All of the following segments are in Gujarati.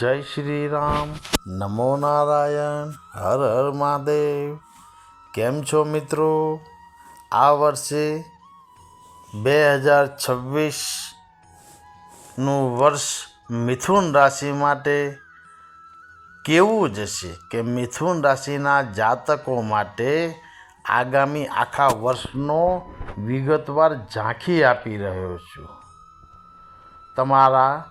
જય શ્રી રામ નમો નારાયણ, હર હર મહાદેવ. કેમ છો મિત્રો? આ વર્ષે બે હજાર છવ્વીસનું વર્ષ મિથુન રાશિ માટે કેવું જશે કે મિથુન રાશિના જાતકો માટે આગામી આખા વર્ષનો વિગતવાર ઝાંખી આપી રહ્યો છું. તમારા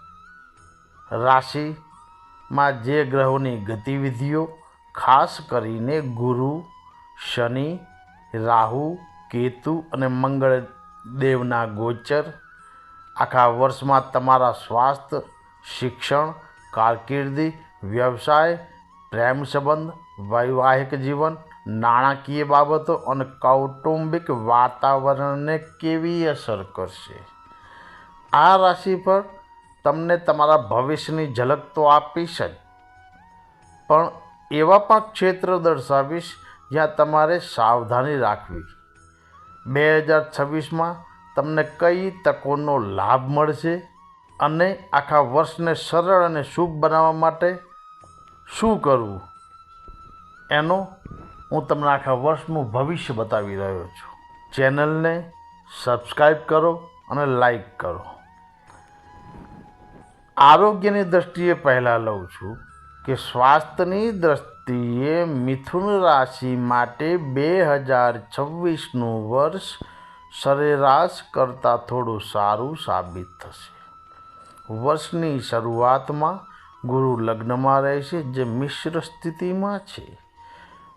રાશિમાં જે ગ્રહોની ગતિવિધિઓ, ખાસ કરીને ગુરુ, શનિ, રાહુ, કેતુ અને મંગળ દેવના ગોચર, આખા વર્ષમાં તમારા સ્વાસ્થ્ય, શિક્ષણ, કારકિર્દી, વ્યવસાય, પ્રેમ સંબંધ, વૈવાહિક જીવન, નાણાકીય બાબતો અને કૌટુંબિક વાતાવરણને કેવી અસર કરશે? આ રાશિ પર તમને તમારા ભવિષ્યની ઝલક તો આપીશ જ. પણ એવા પણ ક્ષેત્ર દર્શાવીશ જ્યાં તમારે સાવધાની રાખવી. બે હજાર છવ્વીસમાં તમને કઈ તકોનો લાભ મળશે અને આખા વર્ષને સરળ અને શુભ બનાવવા માટે શું કરવું? એનો હું તમને આખા વર્ષનું ભવિષ્ય બતાવી રહ્યો છું. ચેનલને સબસ્ક્રાઈબ કરો અને લાઈક કરો. આરોગ્યની દૃષ્ટિએ પહેલાં લઉં છું કે સ્વાસ્થ્યની દૃષ્ટિએ મિથુન રાશિ માટે બે હજાર છવ્વીસનું વર્ષ સરેરાશ કરતાં થોડું સારું સાબિત થશે. વર્ષની શરૂઆતમાં ગુરુ લગ્નમાં રહેશે, જે મિશ્ર સ્થિતિમાં છે.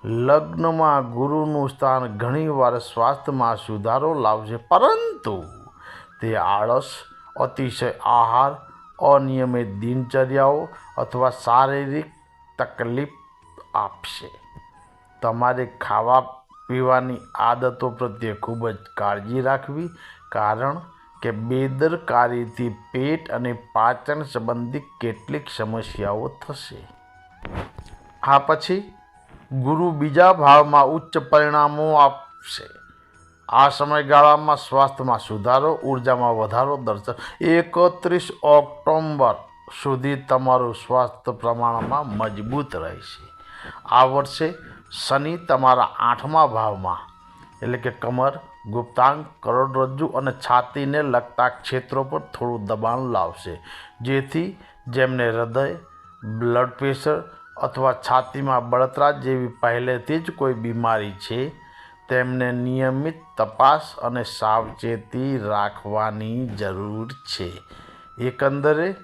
લગ્નમાં ગુરુનું સ્થાન ઘણીવાર સ્વાસ્થ્યમાં સુધારો લાવશે, પરંતુ તે આળસ, અતિશય આહાર અનિયમિત દિનચર્યાઓ અથવા શારીરિક તકલીફ આપશે. તમારે ખાવા પીવાની આદતો પ્રત્યે ખૂબ જ કાળજી રાખવી, કારણ કે બેદરકારીથી પેટ અને પાચન સંબંધી કેટલીક સમસ્યાઓ થશે. આ પછી ગુરુ બીજા ભાવમાં ઉચ્ચ પરિણામો આપશે. આ સમયગાળામાં સ્વાસ્થ્યમાં સુધારો, ઉર્જામાં વધારો દર્શાવ, એકત્રીસ ઓક્ટોબર સુધી તમારું સ્વાસ્થ્ય પ્રમાણમાં મજબૂત રહેશે. આ વર્ષે શનિ તમારા આઠમા ભાવમાં, એટલે કે કમર ગુપ્તાંગ કરોડરજ્જુ અને છાતીને લગતા ક્ષેત્રો પર થોડું દબાણ લાવશે, જેથી જેમને હૃદય, બ્લડ પ્રેશર અથવા છાતીમાં બળતરા જેવી પહેલેથી જ કોઈ બીમારી છે તેમને નિયમિત તપાસ અને સાવચેતી રાખવાની જરૂર છે. એકંદરે,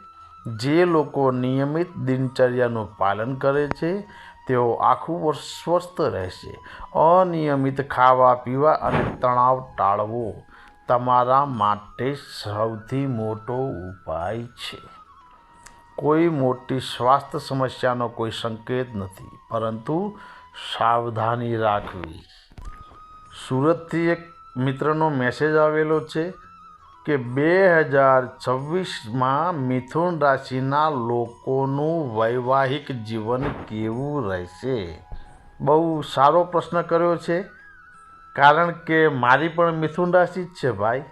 જે લોકો નિયમિત દિનચર્યાનું પાલન કરે છે, તેઓ આખું વર્ષ સ્વસ્થ રહેશે. અનિયમિત ખાવા, પીવા અને તણાવ ટાળવો તમારા માટે સૌથી મોટો ઉપાય છે. કોઈ મોટી સ્વાસ્થ્ય સમસ્યાનો કોઈ સંકેત નથી, પરંતુ સાવધાની રાખવી સુરતથી એક મિત્રનો મેસેજ આવેલો છે કે બે હજાર છવ્વીસમાં મિથુન રાશિના લોકોનું વૈવાહિક જીવન કેવું રહેશે? બહુ સારો પ્રશ્ન કર્યો છે, કારણ કે મારી પણ મિથુન રાશિ જ છે ભાઈ.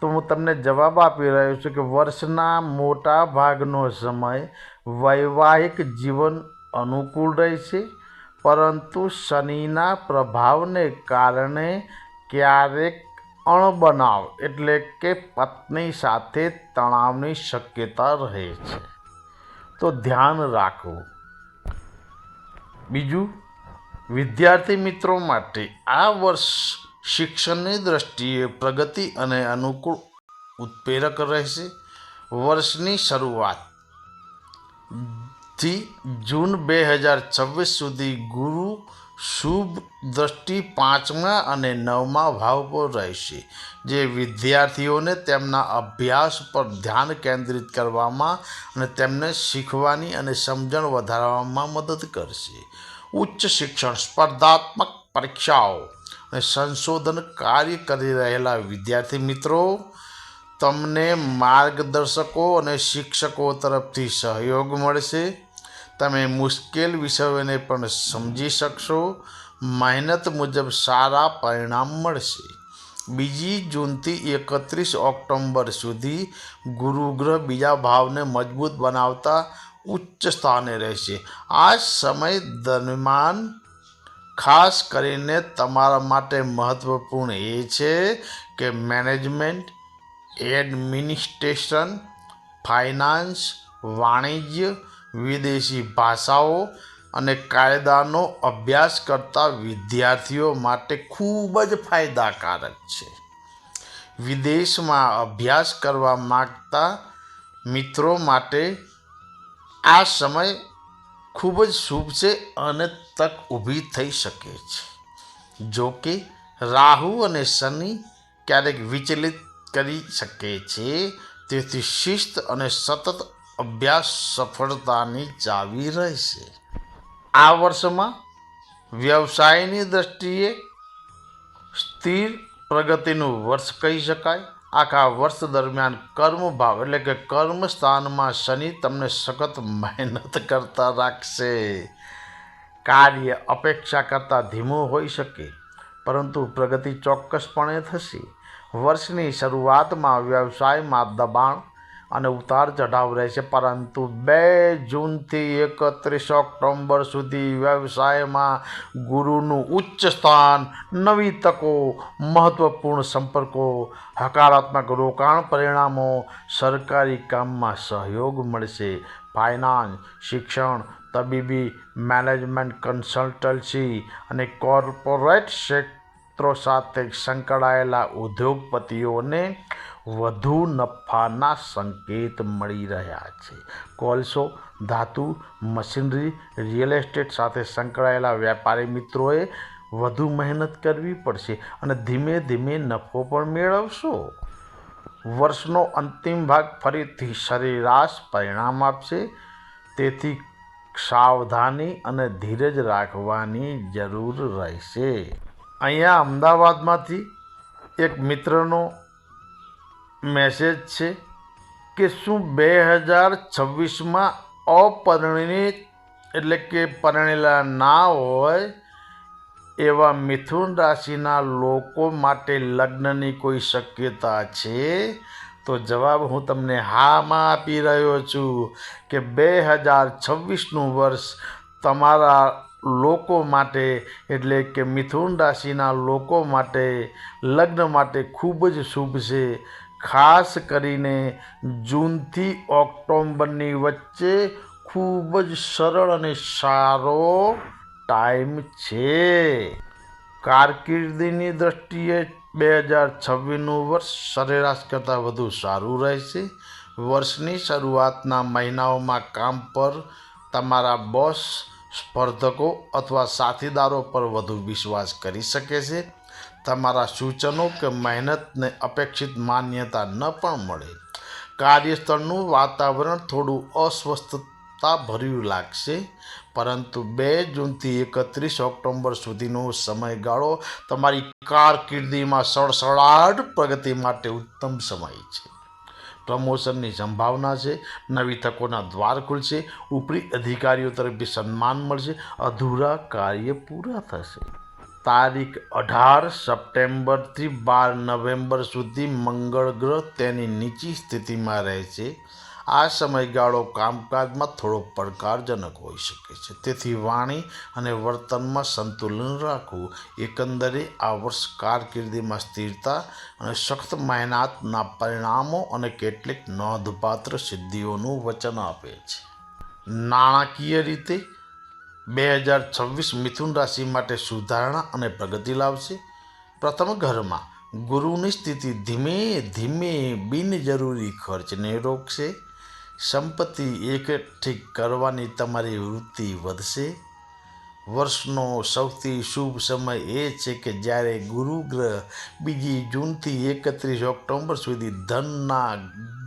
તો હું તમને જવાબ આપી રહ્યો છું કે વર્ષના મોટા ભાગનો સમય વૈવાહિક જીવન અનુકૂળ રહેશે પરંતુ શનિના પ્રભાવને કારણે ક્યારેક અણબનાવ એટલે કે પત્ની સાથે તણાવની શક્યતા રહે છે. તો ધ્યાન રાખવું. બીજું, વિદ્યાર્થી મિત્રો માટે આ વર્ષ શિક્ષણની દ્રષ્ટિએ પ્રગતિ અને અનુકૂળ ઉત્પ્રેરક રહેશે. વર્ષની શરૂઆત થી જૂન બે હજાર છવ્વીસ સુધી ગુરુ શુભ દ્રષ્ટિ પાંચમા અને નવમા ભાવ પર રહેશે, જે વિદ્યાર્થીઓને તેમના અભ્યાસ પર ધ્યાન કેન્દ્રિત કરવામાં અને તેમને શીખવાની અને સમજણ વધારવામાં મદદ કરશે. ઉચ્ચ શિક્ષણ, સ્પર્ધાત્મક પરીક્ષાઓ અને સંશોધન કાર્ય કરી રહેલા વિદ્યાર્થી મિત્રો, તમને માર્ગદર્શકો અને શિક્ષકો તરફથી સહયોગ મળશે. તમે મુશ્કેલ વિષયોને પણ સમજી શકશો. મહેનત મુજબ સારા પરિણામ મળશે. બીજી જૂનથી એકત્રીસ ઓક્ટોબર સુધી ગુરુગ્રહ બીજા ભાવને મજબૂત બનાવતા ઉચ્ચ સ્થાને રહેશે. આ સમય દરમિયાન ખાસ કરીને તમારા માટે મહત્વપૂર્ણ એ છે કે મેનેજમેન્ટ, એડમિનિસ્ટ્રેશન, ફાઇનાન્સ, વાણિજ્ય વિદેશી ભાષાઓ અને કાયદાનો અભ્યાસ કરતા વિદ્યાર્થીઓ માટે ખૂબ જ ફાયદાકારક છે. વિદેશમાં અભ્યાસ કરવા માગતા મિત્રો માટે આ સમય ખૂબ જ શુભ છે અને તક ઊભી થઈ શકે છે. જો કે રાહુ અને શનિ ક્યારેક વિચલિત કરી શકે છે, તેથી શિસ્ત અને સતત અભ્યાસ સફળતાની ચાવી રહેશે. આ વર્ષમાં વ્યવસાયની દ્રષ્ટિએ સ્થિર પ્રગતિનું વર્ષ કહી શકાય. આખા વર્ષ દરમિયાન કર્મ ભાવ એટલે કે કર્મ સ્થાનમાં શનિ તમને સખત મહેનત કરતા રાખશે. કાર્ય અપેક્ષા કરતાં ધીમું હોઈ શકે, પરંતુ પ્રગતિ ચોક્કસપણે થશે. વર્ષની શરૂઆતમાં વ્યવસાયમાં દબાણ અને ઉતાર ચઢાવ રહેશે. પરંતુ બે જૂનથી એકત્રીસ ઓક્ટોબર સુધી વ્યવસાયમાં ગુરુનું ઉચ્ચ સ્થાન, નવી તકો, મહત્વપૂર્ણ સંપર્કો, હકારાત્મક રોકાણ પરિણામો, સરકારી કામમાં સહયોગ મળશે. ફાઇનાન્સ, શિક્ષણ, તબીબી મેનેજમેન્ટ, કન્સલ્ટન્સી અને કોર્પોરેટ ક્ષેત્રો સાથે સંકળાયેલા ઉદ્યોગપતિઓને વધુ નફાના સંકેત મળી રહ્યા છે. કોલસો, ધાતુ, મશીનરી, રિયલ એસ્ટેટ સાથે સંકળાયેલા વેપારી મિત્રોએ વધુ મહેનત કરવી પડશે અને ધીમે ધીમે નફો પણ મેળવશો. વર્ષનો અંતિમ ભાગ ફરીથી સરેરાશ પરિણામ આપશે. તેથી સાવધાની અને ધીરજ રાખવાની જરૂર રહેશે. અહીંયા અમદાવાદમાંથી એક મિત્રનો મેસેજ છે કે શું બે હજાર છવ્વીસમાં અપરિણિત એટલે કે પરણેલા ના હોય, એવા મિથુન રાશિના લોકો માટે લગ્નની કોઈ શક્યતા છે? તો જવાબ હું તમને હામાં આપી રહ્યો છું કે બે હજાર છવ્વીસનું વર્ષ તમારા લોકો માટે, એટલે કે મિથુન રાશિના લોકો માટે, લગ્ન માટે ખૂબ જ શુભ છે. ખાસ કરીને જૂનથી ઓક્ટોમ્બરની વચ્ચે ખૂબ જ સરળ અને સારો ટાઈમ છે. કારકિર્દીની દ્રષ્ટિએ બે હજાર છવ્વીસનું વર્ષ સરેરાશ કરતાં વધુ સારું રહેશે. વર્ષની શરૂઆતના મહિનાઓમાં કામ પર તમારા બોસ, સ્પર્ધકો અથવા સાથીદારો પર વધુ વિશ્વાસ કરી શકે છે. તમારા સૂચનો કે મહેનતને અપેક્ષિત માન્યતા ન પણ મળે. કાર્યસ્થળનું વાતાવરણ થોડું અસ્વસ્થતા ભર્યું લાગશે, પરંતુ બે જૂનથી એકત્રીસ ઓક્ટોબર સુધીનો સમયગાળો તમારી કારકિર્દીમાં સડસડાટ પ્રગતિ માટે ઉત્તમ સમય છે. પ્રમોશનની સંભાવના છે, નવી તકોના દ્વાર ખુલશે, ઉપરી અધિકારીઓ તરફથી સન્માન મળશે, અધૂરા કાર્ય પૂરા થશે. તારીખ અઢાર સપ્ટેમ્બરથી બાર નવેમ્બર સુધી મંગળ ગ્રહ તેની નીચી સ્થિતિમાં રહે છે. આ સમયગાળો કામકાજમાં થોડો પડકારજનક હોઈ શકે છે. તેથી વાણી અને વર્તનમાં સંતુલન રાખવું, એકંદરે આ વર્ષ કારકિર્દીમાં સ્થિરતા અને સખત મહેનતના પરિણામો અને કેટલીક નોંધપાત્ર સિદ્ધિઓનું વચન આપે છે. નાણાકીય રીતે બે હજાર છવ્વીસ મિથુન રાશિ માટે સુધારણા અને પ્રગતિ લાવશે. પ્રથમ ઘરમાં ગુરુની સ્થિતિ ધીમે ધીમે બિનજરૂરી ખર્ચને રોકશે. સંપત્તિ એકઠી કરવાની તમારી વૃત્તિ વધશે. વર્ષનો સૌથી શુભ સમય એ છે કે જ્યારે ગુરુ ગ્રહ બીજી જૂનથી એકત્રીસ ઓક્ટોબર સુધી ધનના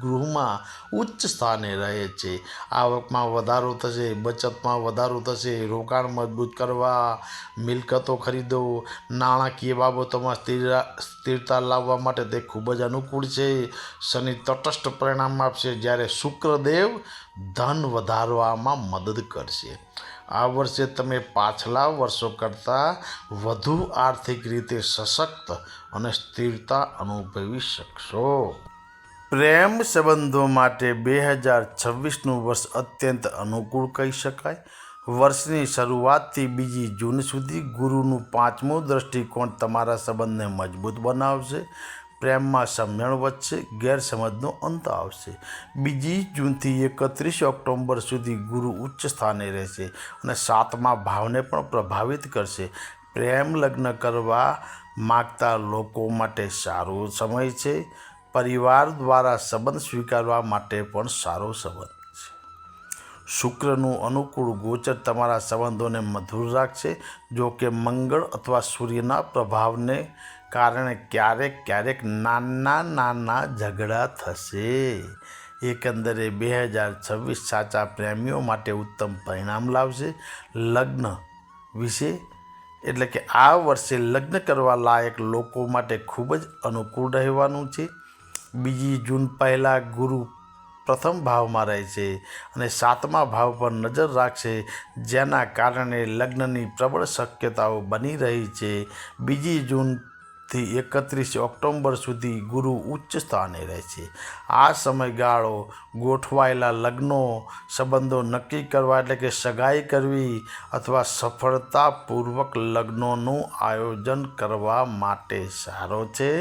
ગૃહમાં ઉચ્ચ સ્થાને રહે છે. આવકમાં વધારો થશે, બચતમાં વધારો થશે, રોકાણ મજબૂત કરવા મિલકતો ખરીદો. નાણાકીય બાબતોમાં સ્થિર, સ્થિરતા લાવવા માટે તે ખૂબ જ અનુકૂળ છે. શનિ તટસ્થ પરિણામ આપશે જ્યારે શુક્રદેવ ધન વધારવામાં મદદ કરશે. આ વર્ષે તમે પાછલા વર્ષો કરતાં વધુ આર્થિક રીતે સશક્ત અને સ્થિરતા અનુભવી શકશો. પ્રેમ સંબંધો માટે બે હજાર છવ્વીસનું વર્ષ અત્યંત અનુકૂળ કહી શકાય. વર્ષની શરૂઆતથી બીજી જૂન સુધી ગુરુનું પાંચમું દૃષ્ટિકોણ તમારા સંબંધને મજબૂત બનાવશે, પ્રેમમાં સમજણ વધશે, ગેરસમજનો અંત આવશે. બીજી જૂનથી એકત્રીસ ઓક્ટોબર સુધી ગુરુ ઉચ્ચ સ્થાને રહેશે અને સાતમા ભાવને પણ પ્રભાવિત કરશે. પ્રેમ લગ્ન કરવા માગતા લોકો માટે સારો સમય છે. પરિવાર દ્વારા સંબંધ સ્વીકારવા માટે પણ સારો સંબંધ છે. શુક્રનું અનુકૂળ ગોચર તમારા સંબંધોને મધુર રાખશે, જો કે મંગળ અથવા સૂર્યના પ્રભાવને કારણે ક્યારેક ક્યારેક નાના નાના ઝઘડા થશે. એકંદરે બે હજાર છવ્વીસ સાચા પ્રેમીઓ માટે ઉત્તમ પરિણામ લાવશે. લગ્ન વિશે એટલે કે આ વર્ષે લગ્ન કરવા લાયક લોકો માટે ખૂબ જ અનુકૂળ રહેવાનું છે. બીજી જૂન પહેલાં ગુરુ પ્રથમ ભાવમાં રહે છે અને સાતમા ભાવ પર નજર રાખશે, જેના કારણે લગ્નની પ્રબળ શક્યતાઓ બની રહી છે. બીજી જૂનથી એકત્રીસ ઓક્ટોબર સુધી ગુરુ ઉચ્ચ સ્થાને રહેશે આ સમયગાળો ગોઠવાયેલા લગ્નો સંબંધો નક્કી કરવા એટલે કે સગાઈ કરવી અથવા સફળતાપૂર્વક લગ્નોનું આયોજન કરવા માટે સારો છે.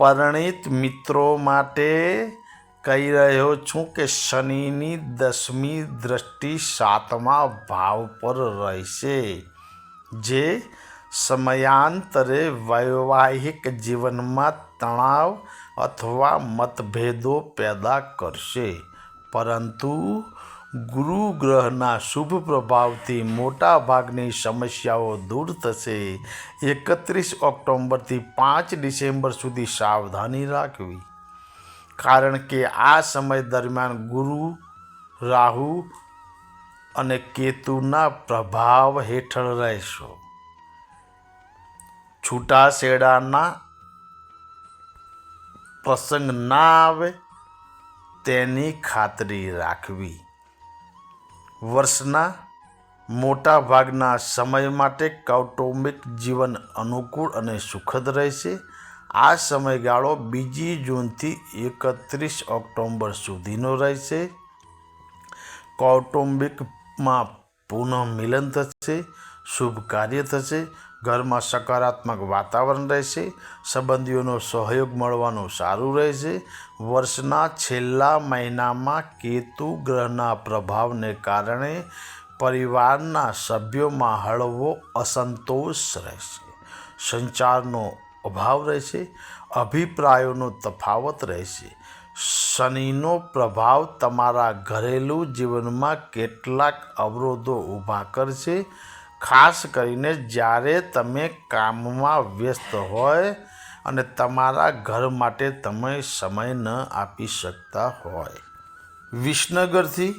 પરિણીત મિત્રો માટે કહી રહ્યો છું કે શનિની દસમી દ્રષ્ટિ સાતમા ભાવ પર રહેશે, જે સમયાંતરે વૈવાહિક જીવનમાં તણાવ અથવા મતભેદો પેદા કરશે. પરંતુ ગુરુ ગ્રહના શુભ પ્રભાવથી મોટા ભાગની સમસ્યાઓ દૂર થશે. એકત્રીસ ઓક્ટોબરથી પાંચ ડિસેમ્બર સુધી સાવધાની રાખવી. કારણ કે આ સમય દરમિયાન ગુરુ, રાહુ અને કેતુના પ્રભાવ હેઠળ રહેશો. છૂટાછેડાના પ્રસંગ ના આવે તેની ખાતરી રાખવી. વર્ષના મોટા ભાગના સમય માટે કૌટુંબિક જીવન અનુકૂળ અને સુખદ રહેશે. આ સમયગાળો બીજી જૂનથી એકત્રીસ ઓક્ટોબર સુધીનો રહેશે. કૌટુંબિકમાં પુનઃ મિલન થશે, શુભ કાર્ય થશે ઘરમાં સકારાત્મક વાતાવરણ રહેશે, સંબંધીઓનો સહયોગ મળવાનું સારું રહેશે. વર્ષના છેલ્લા મહિનામાં કેતુ ગ્રહના પ્રભાવને કારણે પરિવારના સભ્યોમાં હળવો અસંતોષ રહેશે. સંચારનો અભાવ રહેશે, અભિપ્રાયોનો તફાવત રહેશે. શનિનો પ્રભાવ તમારા ઘરેલું જીવનમાં કેટલાક અવરોધો ઊભા કરશે. ખાસ કરીને જ્યારે તમે કામમાં વ્યસ્ત હોય અને તમારા ઘર માટે તમે સમય ન આપી શકતા હોય. વિસનગરથી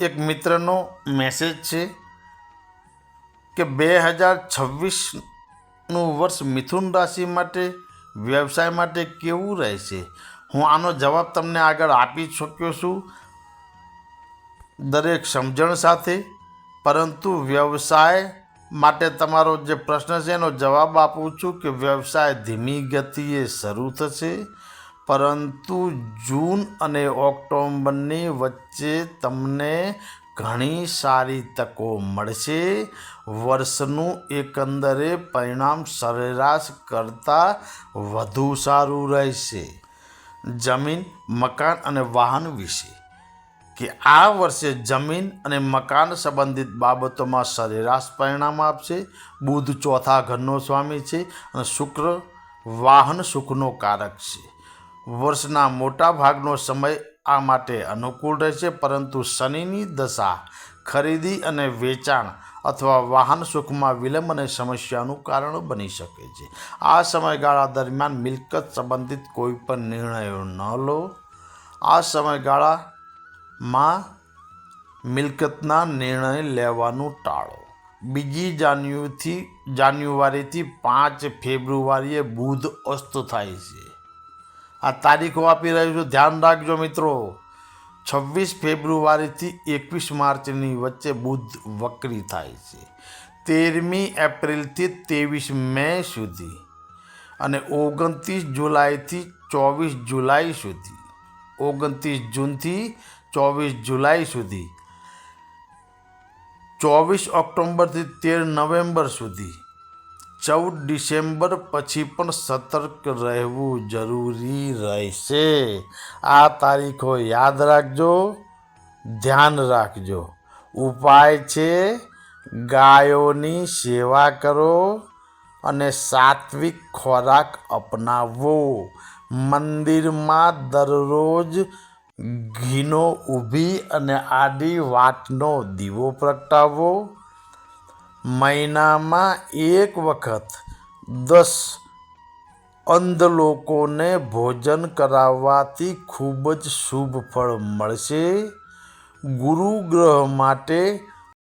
એક મિત્રનો મેસેજ છે કે બે હજાર છવ્વીસનું વર્ષ મિથુન રાશિ માટે વ્યવસાય માટે કેવું રહેશે? હું આનો જવાબ તમને આગળ આપી શક્યો છું. દરેક સમજણ સાથે, પરંતુ વ્યવસાય માટે તમારો જે પ્રશ્ન છે એનો જવાબ આપું છું કે વ્યવસાય ધીમી ગતિએ શરૂ થશે, પરંતુ જૂન અને ઓક્ટોબરની વચ્ચે તમને ઘણી સારી તકો મળશે. વર્ષનું એકંદરે પરિણામ સરેરાશ કરતાં વધુ સારું રહેશે. જમીન, મકાન અને વાહન વિશે કે આ વર્ષે જમીન અને મકાન સંબંધિત બાબતોમાં સરેરાશ પરિણામ આપશે. બુધ ચોથા ઘરનો સ્વામી છે અને શુક્ર વાહન સુખનો કારક છે. વર્ષના મોટા ભાગનો સમય આ માટે અનુકૂળ રહેશે, પરંતુ શનિની દશા ખરીદી અને વેચાણ અથવા વાહન સુખમાં વિલંબ અને સમસ્યાનું કારણ બની શકે છે. આ સમયગાળા દરમિયાન મિલકત સંબંધિત કોઈ પણ નિર્ણયો ન લો. આ સમયગાળામાં મિલકતના નિર્ણય લેવાનું ટાળો. બીજી જાન્યુથી, જાન્યુઆરીથી પાંચ ફેબ્રુઆરીએ બુધ અસ્ત થાય છે. આ તારીખો આપી રહ્યું છું. ધ્યાન રાખજો મિત્રો. છવ્વીસ ફેબ્રુઆરીથી એકવીસ માર્ચની વચ્ચે બુધ વક્રી થાય છે. તેરમી એપ્રિલથી ત્રેવીસ મે સુધી અને ઓગણત્રીસ જુલાઈથી ચોવીસ જુલાઈ સુધી. ઓગણત્રીસ જૂનથી ચોવીસ જુલાઈ સુધી. ચોવીસ ઓક્ટોબરથી તેર નવેમ્બર સુધી. ચૌદ ડિસેમ્બર પછી પણ સતર્ક રહેવું જરૂરી રહેશે. આ તારીખો યાદ રાખજો, ધ્યાન રાખજો. ઉપાય છે, ગાયોની સેવા કરો અને સાત્વિક ખોરાક અપનાવવો મંદિરમાં દરરોજ ઘીનો ઊભી અને આડી વાટનો દીવો પ્રગટાવવો મહિનામાં એક વખત દસ અંધ લોકોને ભોજન કરાવવાથી ખૂબ જ શુભ ફળ મળશે. ગુરુ ગ્રહ માટે